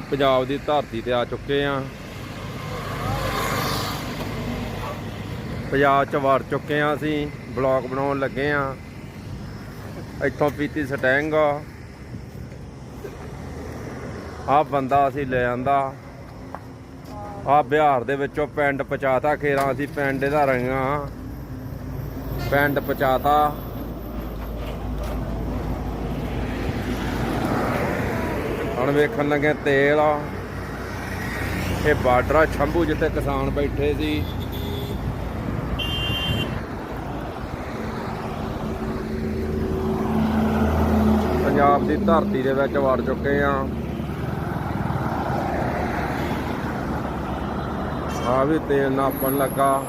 ਪੰਜਾਬ ਦੀ ਧਰਤੀ ਤੇ ਆ ਚੁੱਕੇ ਆ। ਪੰਜਾਬ ਚ ਵੜ ਚੁੱਕੇ ਆ ਅਸੀਂ, ਬਲੌਗ ਬਣਾਉਣ ਲੱਗੇ ਆ। ਇੱਥੋਂ ਪੀਤੀ ਸਟੈਂਗ। ਆ ਬੰਦਾ ਅਸੀਂ ਲੈ ਆਂਦਾ। ਆ ਬਿਹਾਰ ਦੇ ਵਿੱਚੋਂ ਪਿੰਡ ਪਚਾਤਾ ਖੇਰਾ ਅਸੀਂ, ਪਿੰਡ ਇਹਦਾ ਰੰਗਾਂ। ਪਿੰਡ ਪਚਾਤਾ ਹੁਣ ਵੇਖਣ ਲੱਗੇ ਤੇਲ ਆ। ਇਹ ਬਾਰਡਰ ਆ ਛੰਭੂ ਜਿੱਥੇ ਕਿਸਾਨ ਬੈਠੇ ਸੀ। ਪੰਜਾਬ ਦੀ ਧਰਤੀ ਦੇ ਵਿੱਚ ਵੜ ਚੁੱਕੇ ਆ। ਆ ਵੀ ਤੇਲ ਨਾਪਣ ਲੱਗਾ।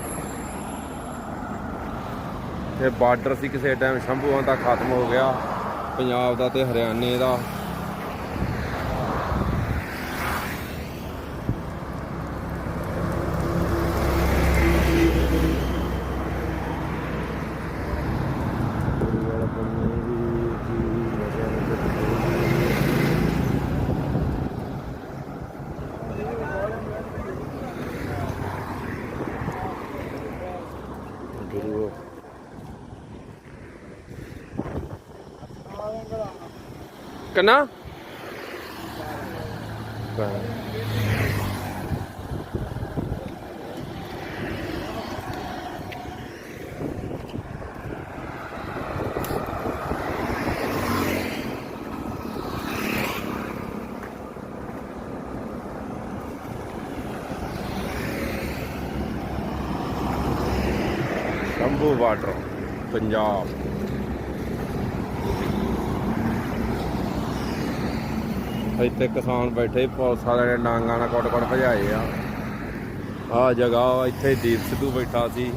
ਇਹ ਬਾਰਡਰ ਸੀ, ਕਿਸੇ ਟਾਈਮ ਸ਼ੰਭੂਆਂ ਦਾ ਖਤਮ ਹੋ ਗਿਆ। ਪੰਜਾਬ ਦਾ ਤੇ ਹਰਿਆਣੇ ਦਾ। ਕਿੰਨਾ शंभू वाटर पंजाब ਇੱਥੇ ਕਿਸਾਨ ਬੈਠੇ ਪੁਲਿਸ ਵਾਲਿਆਂ ਨੇ ਡਾਂਗਾਂ ਨਾਲ ਕੁੱਟ ਕੁੱਟ ਭਜਾਏ ਆ। ਆ ਜਗ੍ਹਾ, ਇੱਥੇ ਦੀਪ ਸਿੱਧੂ ਬੈਠਾ ਸੀ।